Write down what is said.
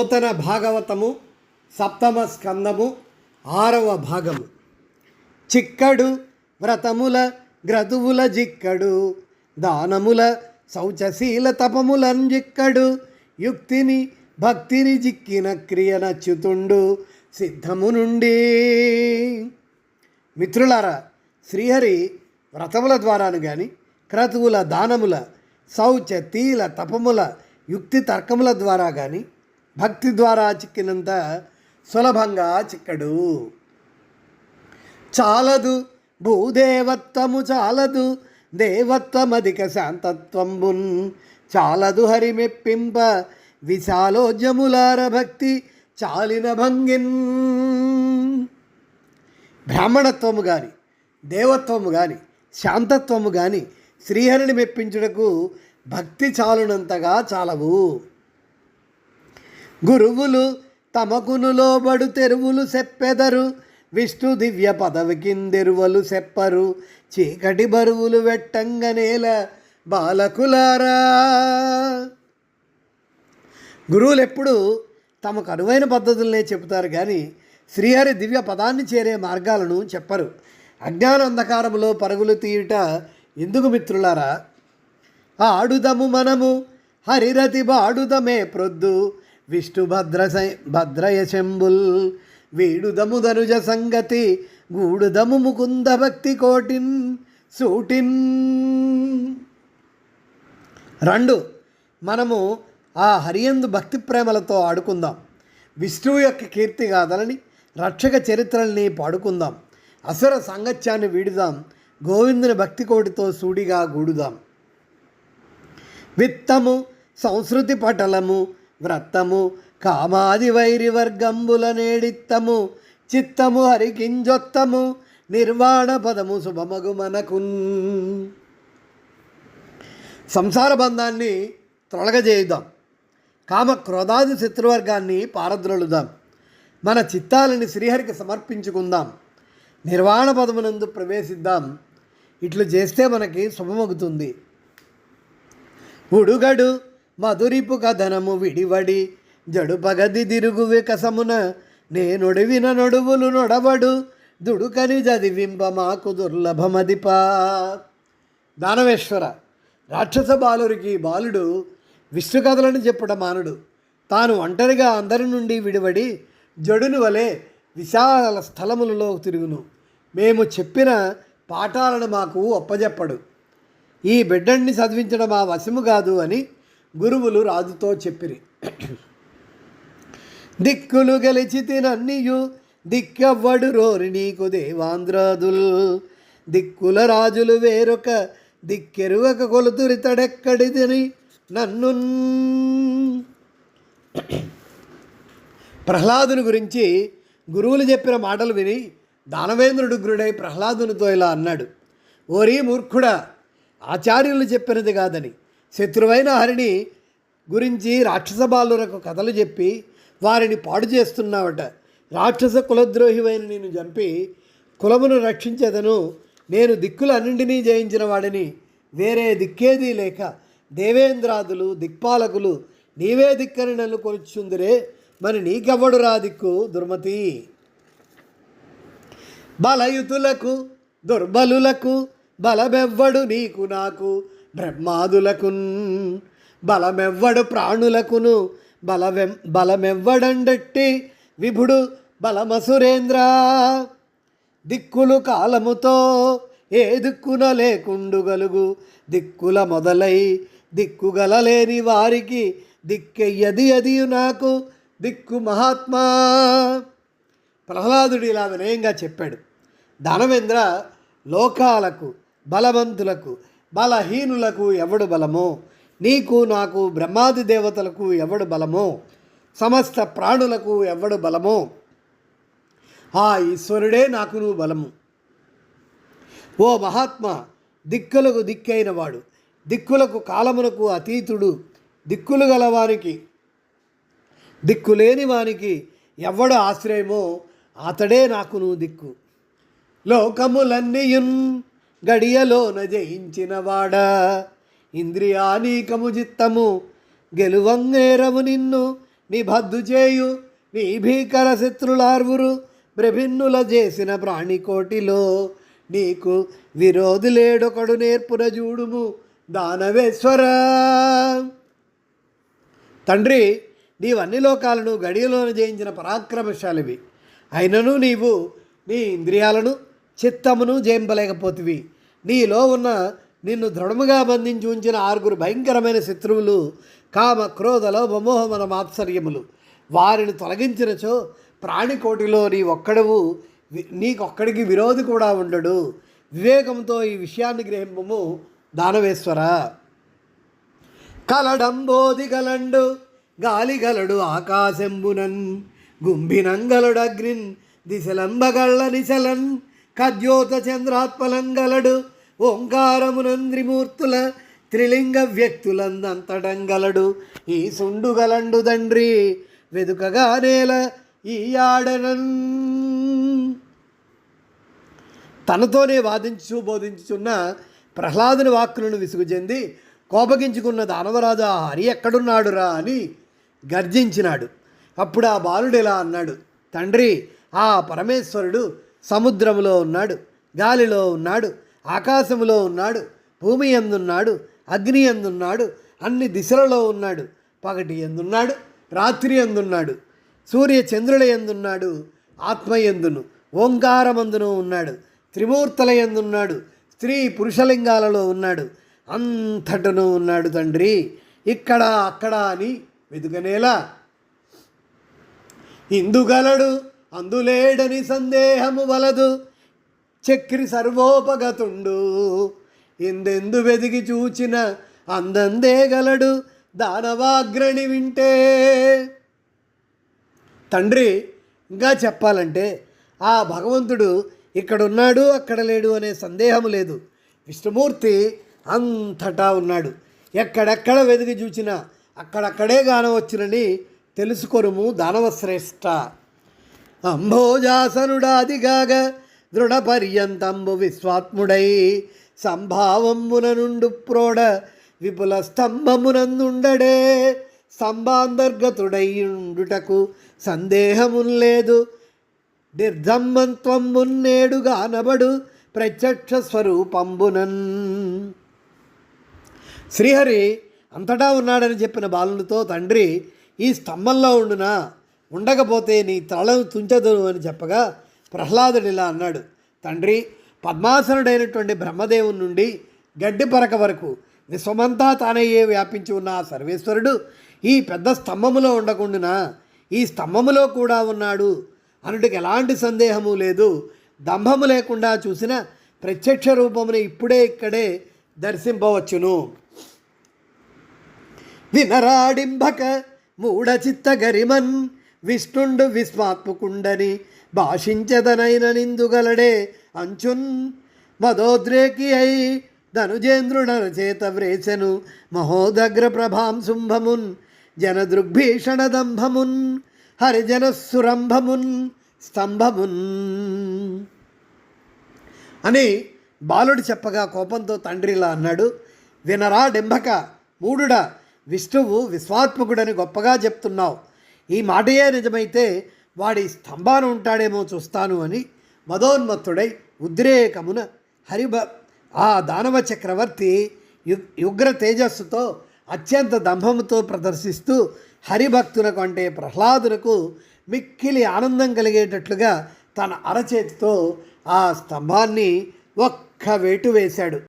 నూతన భాగవతము సప్తమ స్కందము ఆరవ భాగము. చిక్కడు వ్రతముల గ్రతువుల జిక్కడు దానముల శౌచశీల తపములన్ జిక్కడు యుక్తిని భక్తిని జిక్కిన క్రియ నచ్చుతుండు సిద్ధము నుండి. మిత్రులారా శ్రీహరి వ్రతముల ద్వారాను కానీ క్రతువుల దానముల శౌచ తీల తపముల యుక్తి తర్కముల ద్వారా కానీ భక్తి ద్వారా చిక్కినంత సులభంగా చిక్కడు. చాలదు భూదేవత్వము చాలదు దేవత్వమధిక శాంతత్వంబున్. చాలదు హరిమెప్పింప విశాలోజ్యములార విశాలోద్యములార భక్తి చాలిన భంగిన్. బ్రాహ్మణత్వము కానీ దేవత్వము కానీ శాంతత్వము కానీ శ్రీహరిని మెప్పించుటకు భక్తి చాలునంతగా చాలవు. గురువులు తమకును లోబడు తెరువులు చెప్పెదరు విష్ణు దివ్య పదవి కిందెరువలు చెప్పరు చీకటి బరువులు వెట్టంగనేల బాలకులారా. గురువులు ఎప్పుడు తమకు అనువైన పద్ధతులనే చెబుతారు కానీ శ్రీహరి దివ్య పదాన్ని చేరే మార్గాలను చెప్పరు. అజ్ఞాన అంధకారములో పరుగులు తీయుట ఎందుకు మిత్రులారా? ఆడుదము మనము హరిరతి బాడుదమే ప్రొద్దు. విష్ణు భద్ర భద్రయ శంబుల్ వీడుదము ధనుజ సంగతి గూడుదము ముకుంద భక్తి కోటిన్ సూటిన్. రెండు మనము ఆ హరియందు భక్తి ప్రేమలతో ఆడుకుందాం. విష్ణువు యొక్క కీర్తి గాథలని రక్షక చరిత్రల్ని పాడుకుందాం. అసుర సాంగత్యాన్ని వీడుదాం. గోవిందుని భక్తి కోటితో సూడిగా గూడుదాం. విత్తము సంస్కృతి పటలము వ్రత్తము కామాది వైరి వర్గంబుల నేడిత్తము చిత్తము హరికింజొత్తము నిర్వాణ పదము శుభమగు మనకున్. సంసార బంధాన్ని త్రొలగజేయుదాం కామ క్రోధాది శత్రువర్గాన్ని పారద్రోలుదాం. మన చిత్తాలని శ్రీహరికి సమర్పించుకుందాం. నిర్వాణ పదమునందు ప్రవేశిద్దాం. ఇట్లు చేస్తే మనకి శుభమగుతుంది. ఉడుగడు మధురిపు కథనము విడివడి జడు పగది తిరుగు వికసమున నేనొడివిన నొడువులు నొడవడు దుడుకని చదివింప మాకు దుర్లభమదిపా. దానవేశ్వర రాక్షస బాలురికి బాలుడు విష్ణు కథలను చెప్పుట మానుడు. తాను ఒంటరిగా అందరి నుండి విడివడి జడును వలె విశాల స్థలములలో తిరుగును. మేము చెప్పిన పాఠాలను మాకు ఒప్పజెప్పడు ఈ బిడ్డని చదివించడం మా వశము కాదు అని గురువులు రాజుతో చెప్పిరి. దిక్కులు గెలిచి తినన్నీయు దిక్కవ్వడు రోరి నీకు దేవాంధ్రాదుల్. దిక్కుల రాజులు వేరొక దిక్కెరుగక తిని నన్ను ప్రహ్లాదుని గురించి గురువులు చెప్పిన మాటలు విని దానవేంద్రుడు గురుడై ప్రహ్లాదునితో ఇలా అన్నాడు ఓరి మూర్ఖుడా ఆచార్యులు చెప్పినది కాదని శత్రువైన హరిని గురించి రాక్షస బాలురకు కథలు చెప్పి వారిని పాడు చేస్తున్నావట. రాక్షస కులద్రోహివైన నేను చంపి కులమును రక్షించేదను నేను దిక్కులన్నింటినీ జయించిన వాడిని. వేరే దిక్కేదీ లేక దేవేంద్రాదులు దిక్పాలకులు నీవే దిక్కని నన్ను కొలుచుందిరే. మరి నీకెవ్వడు రా దిక్కు దుర్మతి? బలయుతులకు దుర్బలులకు బలమెవ్వడు నీకు నాకు. బ్రహ్మాదులకున్ బలమెవ్వడు ప్రాణులకును బలవెం బలమెవ్వడండట్టి విభుడు బలమసురేంద్ర. దిక్కులు కాలముతో ఏ దిక్కున లేకుండుగలుగు దిక్కుల మొదలై దిక్కుగలలేని వారికి దిక్కెయ్యది అది నాకు దిక్కు మహాత్మా. ప్రహ్లాదుడు ఇలా వినయంగా చెప్పాడు. ధనవేంద్ర లోకాలకు బలవంతులకు బలహీనులకు ఎవడు బలమో? నీకు నాకు బ్రహ్మాది దేవతలకు ఎవడు బలమో? సమస్త ప్రాణులకు ఎవడు బలమో? ఆ ఈశ్వరుడే నాకు నువ్వు బలము. ఓ మహాత్మా దిక్కులకు దిక్కైన వాడు దిక్కులకు కాలమునకు అతీతుడు దిక్కులు గలవానికి దిక్కులేని వానికి ఎవడు ఆశ్రయమో? అతడే నాకు నువ్వు దిక్కు. లోకములన్నీయున్ గడియలోన జయించినవాడా. ఇంద్రియానీకము చిత్తము గెలువంగేరవు నిన్ను. నిబద్దు చేయు నీ భీకర శత్రులార్వురు బ్రభిన్నుల చేసిన ప్రాణికోటిలో. నీకు విరోధులేడొకడు నేర్పున చూడుము దానవేశ్వర. తండ్రి నీవన్ని లోకాలను గడియలోన జయించిన పరాక్రమశాలివి. అయినను నీవు నీ ఇంద్రియాలను చిత్తమును జయింపలేకపోతివి. నీలో ఉన్న నిన్ను దృఢముగా బంధించి ఉంచిన ఆరుగురు భయంకరమైన శత్రువులు కామ క్రోధ లోభ మన మాత్సర్యములు. వారిని తొలగించినచో ప్రాణికోటిలో నీ ఒక్కడవు నీకొక్కడికి విరోధి కూడా ఉండడు. వివేకంతో ఈ విషయాన్ని గ్రహింపము దానవేశ్వర. కలడంబోది గలండు గాలిగలడు ఆకాశంబునన్ గుంభినంగలడు అగ్నిన్ దిశలంబగళ్ళ నిశలన్ కద్యోత చంద్రాత్మలంగలడు ఓంకారమునంద్రిమూర్తుల త్రిలింగ వ్యక్తులందంతడంగలడు ఈ సుండుగలండు తండ్రి వెదుకగా నేల ఈ ఆడనన్ తనతోనే వాదించు బోధించుచున్న ప్రహ్లాదుని వాక్కులను విసుగు చెంది కోపగించుకున్న దానవరాజు "ఆ హరి ఎక్కడున్నాడురా అని గర్జించినాడు. అప్పుడు ఆ బాలుడు ఇలా అన్నాడు తండ్రి ఆ పరమేశ్వరుడు సముద్రములో ఉన్నాడు గాలిలో ఉన్నాడు ఆకాశములో ఉన్నాడు భూమి ఎందున్నాడు అగ్ని ఎందున్నాడు అన్ని దిశలలో ఉన్నాడు. పగటి ఎందున్నాడు రాత్రి ఎందున్నాడు సూర్య చంద్రుల ఎందున్నాడు ఆత్మ ఎందును ఓంకారమందును ఉన్నాడు త్రిమూర్తుల ఎందున్నాడు స్త్రీ పురుషలింగాలలో ఉన్నాడు అంతటను ఉన్నాడు తండ్రి. ఇక్కడ అక్కడ అని వెదుకనేలా ఇందుగలడు అందులేడని సందేహము వలదు. చక్రి సర్వోపగతుండు. ఎందెందు వెదిగి చూచిన అందందే గలడు. దానవాగ్రణి వింటే. తండ్రి ఇంకా చెప్పాలంటే ఆ భగవంతుడు ఇక్కడున్నాడు అక్కడ లేడు అనే సందేహం లేదు. విష్ణుమూర్తి అంతటా ఉన్నాడు. ఎక్కడెక్కడ వెదిగి చూచినా అక్కడక్కడే గానవచ్చునని తెలుసుకొనుము దానవశ్రేష్ఠ అంభోజాసనుడాదిగాగ దృఢపర్యంతంబు విశ్వాత్ముడై సంభావంబున నుండు ప్రోడ విపుల స్తంభమునందుండడే స్తంభాంతర్గతుడైయుండుటకు సందేహమున్ లేదు నిర్ధమ్మంత్వమున్నేడుగా నబడు ప్రత్యక్ష స్వరూపంబునన్ శ్రీహరి అంతటా ఉన్నాడని చెప్పిన బాలునితో తండ్రి ఈ స్తంభంలో ఉండునా ఉండకపోతే నీ తలను తుంచదును అని చెప్పగా ప్రహ్లాదుడు ఇలా అన్నాడు తండ్రి పద్మాసనుడైనటువంటి బ్రహ్మదేవుని నుండి గడ్డి పరక వరకు విశ్వమంతా తానయ్యే వ్యాపించి ఉన్న ఆ సర్వేశ్వరుడు ఈ పెద్ద స్తంభములో ఉండకుండా ఈ స్తంభములో కూడా ఉన్నాడు. అనుడికి ఎలాంటి సందేహము లేదు. దంభము లేకుండా చూసిన ప్రత్యక్ష రూపమును ఇప్పుడే ఇక్కడే దర్శింపవచ్చును. వినరాడింబక మూఢచిత్త గరిమన్ విష్ణుండు విశ్వాత్మకుండని భాషించదనైన నిందుగలడే అంచున్ మదోద్రేకి అయి ధనుజేంద్రుడ చేత వ్రేసెను మహోదగ్ర ప్రభాం శుంభమున్ జనదృగ్భీషణ దంభమున్ హరిజన సురంభమున్ స్తంభమున్. అని బాలుడు చెప్పగా కోపంతో తండ్రిలా అన్నాడు వినరా డెంబక మూడుడా విష్ణువు విశ్వాత్మకుడని గొప్పగా చెప్తున్నావు. ఈ మాటయే నిజమైతే వాడి స్తంభాన ఉంటాడేమో చూస్తాను అని మదోన్మత్తుడై ఉద్రేకమున హరిభ ఆ దానవ చక్రవర్తి ఉగ్ర తేజస్సుతో అత్యంత దంభముతో ప్రదర్శిస్తూ హరిభక్తులకు అంటే ప్రహ్లాదులకు మిక్కిలి ఆనందం కలిగేటట్లుగా తన అరచేతితో ఆ స్తంభాన్ని ఒక్క వేటు వేశాడు.